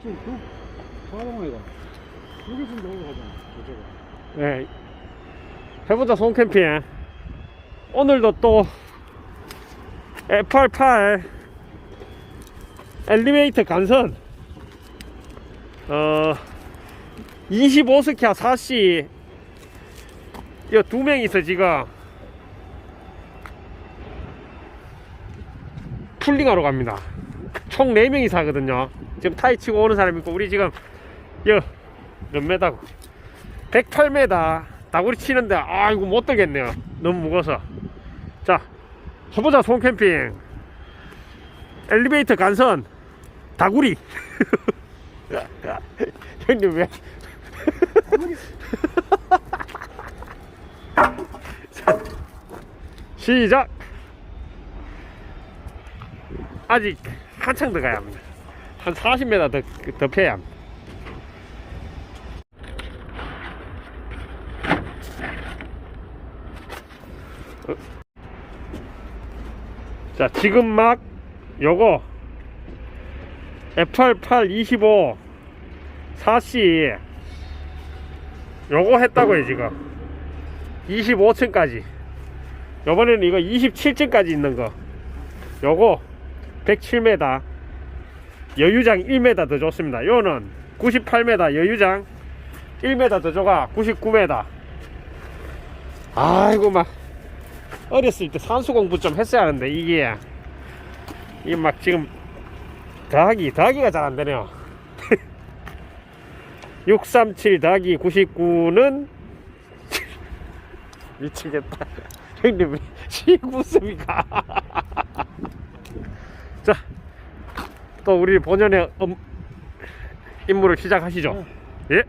그 사랑이가 여기 좀 넣어 가잖아. 저쪽에. 네. 해보자 손캠핑 오늘도 또 F88 엘리베이터 간선. 어 25스키아 4C 이거 두 명이서 지금 풀링하러 갑니다 총 4명이서 하거든요. 지금 타이 치고 오는 사람 있고 우리 지금 이거 몇 메다고? 108m 다구리 치는데 아 이거 못 들겠네요. 너무 무거워서. 자 해보자 손캠핑. 엘리베이터 간선. 다구리. 형님 왜? 자, 시작. 아직 한창 더 가야 합니다. 한 40m 더, 더 패야 합니다. 자 지금 막 요거 F88 25 4C 요거 했다고요 지금. 25층까지. 요번에는 이거 27층까지 있는 거. 요거 107m 여유장 1m 더 좋습니다. 요는 98m 여유장 1m 더 줘가 99m 아이고 막 어렸을 때 산수 공부 좀 했어야 하는데 이게. 이게 막 지금 더하기 더하기가 잘 안 되네요. 637 더하기 99는 미치겠다. 형님 왜 시구습니까 자 또 우리 본연의 음, 임무를 시작하시죠. 예